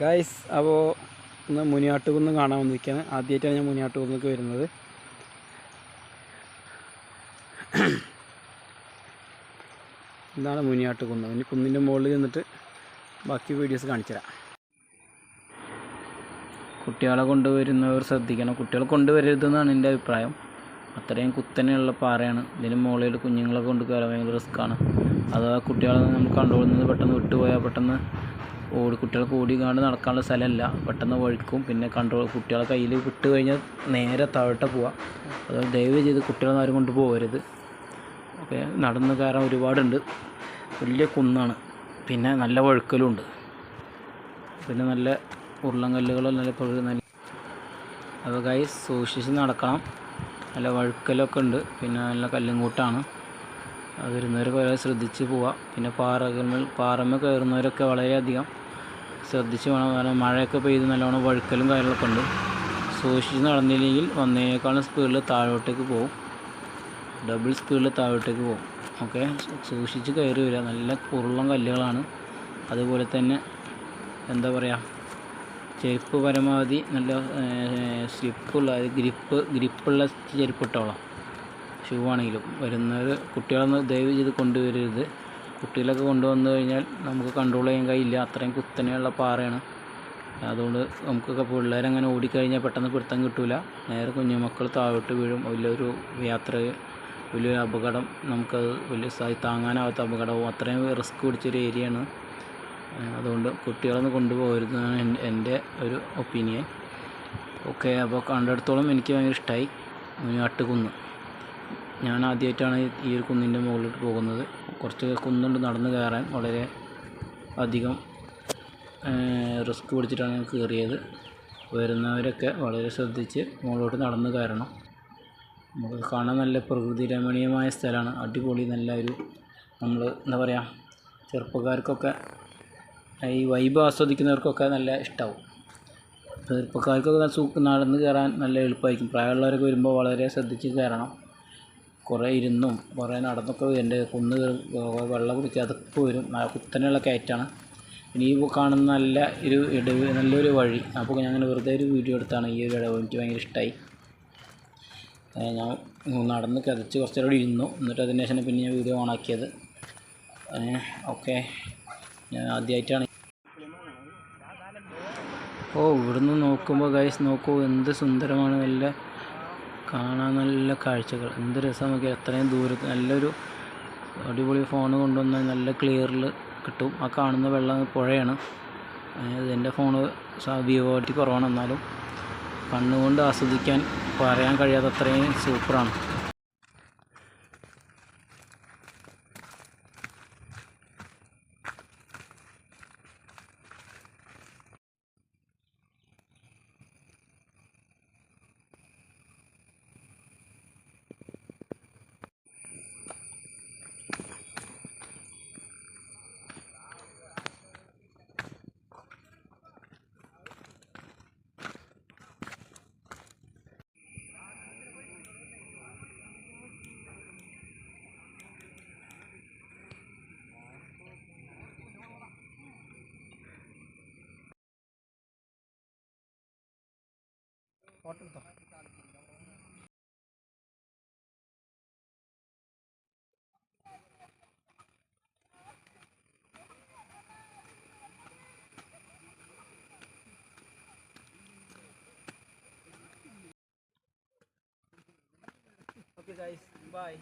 Guys അപ്പോൾ ഇന്ന് മുനിയാട്ടുകുന്ന് കാണാൻ വന്നിരിക്കുകയാണ് ആദ്യമായിട്ടാണ് ഞാൻ മുനിയാട്ടുകുന്നേക്ക് വരുന്നത്. ഇതാണ് മുനിയാട്ടുകുന്ന്. ഇനി കുന്നിന്റെ മുകളിൽ നിന്നിട്ട് ബാക്കി വീഡിയോസ് കാണിച്ചു തരാം. കുട്ടികളെ കൊണ്ടുവരുന്നവർ ശ്രദ്ധിക്കണം. കുട്ടികളെ കൊണ്ടുവരരുതെന്നാണ് എന്റെ അഭിപ്രായം. അത്രയും കുത്തനെയുള്ള പാറയാണ്. ഇതിന് മുകളിൽ കുഞ്ഞുങ്ങളെ കൊണ്ട് കയറാൻ ഭയങ്കര റിസ്ക്കാണ് അഥവാ കുട്ടികളെ നമ്മൾ കണ്ടുകൊള്ളുന്നത് പെട്ടെന്ന് വിട്ടുപോയാൽ പെട്ടെന്ന് ഓടി കുട്ടികൾക്ക് ഓടി കാണ് നടക്കാനുള്ള സ്ഥലമല്ല. പെട്ടെന്ന് വഴുക്കും പിന്നെ കൺട്രോൾ കുട്ടികളെ കയ്യിൽ വിട്ട് കഴിഞ്ഞാൽ നേരെ താഴോട്ട് പോവാം. അതുകൊണ്ട് ദയവ് ചെയ്ത് കുട്ടികളെ ആരും കൊണ്ട് പോകരുത് ഓക്കെ നടന്ന് കയറാൻ ഒരുപാടുണ്ട്. വലിയ കുന്നാണ്. പിന്നെ നല്ല വഴുക്കലുണ്ട്. പിന്നെ നല്ല ഉരുളങ്കല്ലുകളോ നല്ല നല്ല അപ്പോൾ കൈ സൂക്ഷിച്ച് നടക്കണം. നല്ല വഴുക്കലൊക്കെ ഉണ്ട്. പിന്നെ നല്ല കല്ലുംകൂട്ടാണ് അത് വരുന്നവർ വളരെ ശ്രദ്ധിച്ച് പോവുക പിന്നെ പാറകൾ പാറമ്മ കയറുന്നവരൊക്കെ വളരെയധികം ശ്രദ്ധിച്ച് വേണം കാരണം മഴയൊക്കെ പെയ്ത് നല്ലോണം വഴുക്കലും കാര്യങ്ങളൊക്കെ ഉണ്ട്. സൂക്ഷിച്ച് നടന്നില്ലെങ്കിൽ ഒന്നേക്കാളും സ്പീഡിൽ താഴോട്ടേക്ക് പോകും ഡബിൾ സ്പീഡിൽ താഴോട്ടേക്ക് പോകും ഓക്കെ സൂക്ഷിച്ച് കയറി വരിക നല്ല കുറുളം കല്ലുകളാണ്. അതുപോലെ തന്നെ എന്താ പറയുക ചെരുപ്പ് പരമാവധി നല്ല സ്ലിപ്പുള്ള ഗ്രിപ്പ് ഗ്രിപ്പുള്ള ചെരുപ്പ് ഇട്ടോളാം. ഷൂ ആണെങ്കിലും വരുന്നത് കുട്ടികളൊന്ന് ദയവ് ചെയ്ത് കൊണ്ടുവരരുത്. കുട്ടികളൊക്കെ കൊണ്ടുവന്നു കഴിഞ്ഞാൽ നമുക്ക് കൺട്രോൾ ചെയ്യാൻ കഴിയില്ല. അത്രയും കുത്തനെയുള്ള പാറയാണ്. അതുകൊണ്ട് നമുക്കൊക്കെ പിള്ളേരങ്ങനെ ഓടിക്കഴിഞ്ഞാൽ പെട്ടെന്ന് പിടുത്തം കിട്ടില്ല നേരെ കുഞ്ഞുമക്കൾ താഴോട്ട് വീഴും. വലിയൊരു യാത്ര വലിയൊരു അപകടം. നമുക്കത് വലിയ താങ്ങാനാവാത്ത അപകടവും. അത്രയും റിസ്ക് പിടിച്ചൊരു ഏരിയയാണ് അതുകൊണ്ട് കുട്ടികളൊന്ന് കൊണ്ടുപോകരുതെന്നാണ് എന്റെ ഒരു ഒപ്പീനിയൻ ഓക്കെ അപ്പോൾ കണ്ടെടുത്തോളം എനിക്ക് ഭയങ്കര ഇഷ്ടമായി മുനിയാട്ടുകുന്ന് ഞാൻ ആദ്യമായിട്ടാണ് ഈ ഒരു കുന്നിന്റെ മുകളിലോട്ട് പോകുന്നത്. കുറച്ച് കുന്നുണ്ട് നടന്ന് കയറാൻ വളരെ അധികം റിസ്ക് പിടിച്ചിട്ടാണ് ഞാൻ കയറിയത്. വരുന്നവരൊക്കെ വളരെ ശ്രദ്ധിച്ച് മുകളിലോട്ട് നടന്ന് കയറണം. നമുക്ക് കാണാൻ നല്ല പ്രകൃതി രമണീയമായ സ്ഥലമാണ്. അടിപൊളി നല്ല ഒരു നമ്മൾ എന്താ പറയുക ചെറുപ്പക്കാർക്കൊക്കെ ഈ വൈബ് ആസ്വദിക്കുന്നവർക്കൊക്കെ നല്ല ഇഷ്ടമാവും ചെറുപ്പക്കാർക്കൊക്കെ നടന്ന് കയറാൻ നല്ല എളുപ്പമായിരിക്കും പ്രായമുള്ളവരൊക്കെ വരുമ്പോൾ വളരെ ശ്രദ്ധിച്ച് കയറണം. കുറേ ഇരുന്നും കുറേ നടന്നൊക്കെ വരുന്നുണ്ട് കുന്ന് വെള്ളം കുടിക്കുക അതൊക്കെ വരും. കുത്തനെയുള്ള കയറ്റാണ്. ഇനി ഈ കാണുന്ന നല്ല ഒരു ഇടവ് നല്ലൊരു വഴി. അപ്പോൾ ഞാൻ അങ്ങനെ വെറുതെ ഒരു വീഡിയോ എടുത്താണ്. ഈ ഒരു ഇടവ് എനിക്ക് ഭയങ്കര ഇഷ്ടമായി ഞാൻ നടന്ന് കതച്ച് കുറച്ച് നേരം ഇരുന്നു. എന്നിട്ട് അതിന് ശേഷം പിന്നെ ഞാൻ വീഡിയോ ഓണാക്കിയത് ഓക്കെ. ഞാൻ ആദ്യമായിട്ടാണ്. ഓ ഇവിടുന്ന് നോക്കുമ്പോൾ ഗൈസ് നോക്കൂ എന്ത് സുന്ദരമാണ്. നല്ല കാണാൻ നല്ല കാഴ്ചകൾ. എന്ത് രസം നോക്കിയാൽ എത്രയും ദൂരത്ത് നല്ലൊരു അടിപൊളി ഫോൺ കൊണ്ടുവന്നാൽ നല്ല ക്ലിയറിൽ കിട്ടും. ആ കാണുന്ന വെള്ളം പുഴയാണ്. എന്റെ ഫോണ് വിവോറ്റി കുറവാണ് എന്നാലും കണ്ണുകൊണ്ട് ആസ്വദിക്കാൻ പറയാൻ കഴിയാത്ത അത്രയും സൂപ്പറാണ് Okay guys, bye.